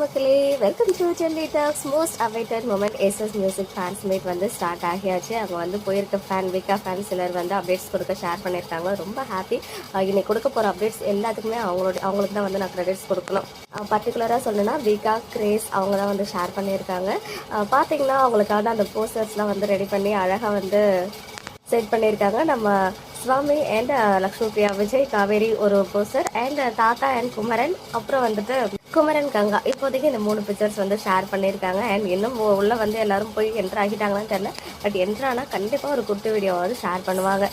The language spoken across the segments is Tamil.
மக்களே. Welcome to Chennai talks most awaited moment SS music fans meet வந்து ஸ்டார்ட் ஆகியாச்சு. அங்கே வந்து போயிருக்க ஃபேன் விகா ஃபேன் சிலர் வந்து அப்டேட்ஸ் கொடுக்க ஷேர் பண்ணியிருக்காங்க. ரொம்ப ஹாப்பி இன்னைக்கு கொடுக்க போகிற அப்டேட்ஸ் எல்லாத்துக்குமே அவங்களோட அவங்களுக்கு தான் வந்து நான் க்ரெடிட்ஸ் கொடுக்கணும். பர்டிகுலராக சொல்லணும்னா வீக்கா கிரேஸ் அவங்க தான் வந்து ஷேர் பண்ணியிருக்காங்க. பார்த்தீங்கன்னா அவங்களுக்கான அந்த போஸ்டர்ஸ்லாம் வந்து ரெடி பண்ணி அழகாக வந்து செட் பண்ணியிருக்காங்க. நம்ம சுவாமி அண்ட் லக்ஷ்மி பிரியா விஜய் காவேரி ஒரு போஸ்டர் அண்ட் தாத்தா அண்ட் குமரன் அப்புறம் வந்துட்டு குமரன் கங்கா. இப்போதைக்கு இந்த மூணு பிக்சர்ஸ் வந்து ஷேர் பண்ணியிருக்காங்க. அண்ட் இன்னும் உள்ளே உள்ள வந்து எல்லாரும் போய் என்ட்ரு ஆகிட்டாங்களான்னு தெரியல. பட் என்ட்ரானா கண்டிப்பாக ஒரு குட்டி வீடியோ வந்து ஷேர் பண்ணுவாங்க.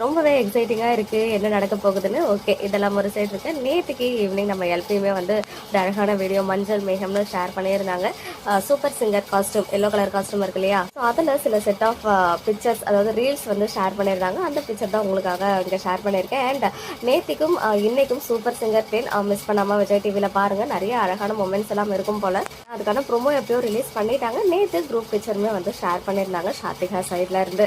ரொம்பவே எக்ஸைட்டிங்காக இருக்குது என்ன நடக்க போகுதுன்னு? ஓகே இதெல்லாம் ஒரு சைடு இருக்குது நேற்றுக்கு ஈவினிங் நம்ம எல்பியுமே வந்து ஒரு அழகான வீடியோ மஞ்சள் மேகம்னு ஷேர் பண்ணியிருந்தாங்க. Super singer costume yellow colour costume இருக்கு இல்லையா? ஸோ அதில் சில செட் ஆஃப் பிக்சர்ஸ் அதாவது ரீல்ஸ் வந்து ஷேர் பண்ணியிருந்தாங்க. அந்த பிக்சர் தான் உங்களுக்காக இங்கே ஷேர் பண்ணியிருக்கேன். அண்ட் நேற்றுக்கும் இன்றைக்கும் சூப்பர் சிங்கர் டென் மிஸ் பண்ணாமல் விஜய் டிவியில் பாருங்கள் நிறைய அழகான மூமெண்ட்ஸ் எல்லாம் இருக்கும் போல். அதுக்கான ப்ரோமோ எப்பயோ ரிலீஸ் பண்ணிட்டாங்க. நேற்று குரூப் பிக்சருமே வந்து ஷேர் பண்ணியிருந்தாங்க. ஷாத்திகா சைடில் இருந்து.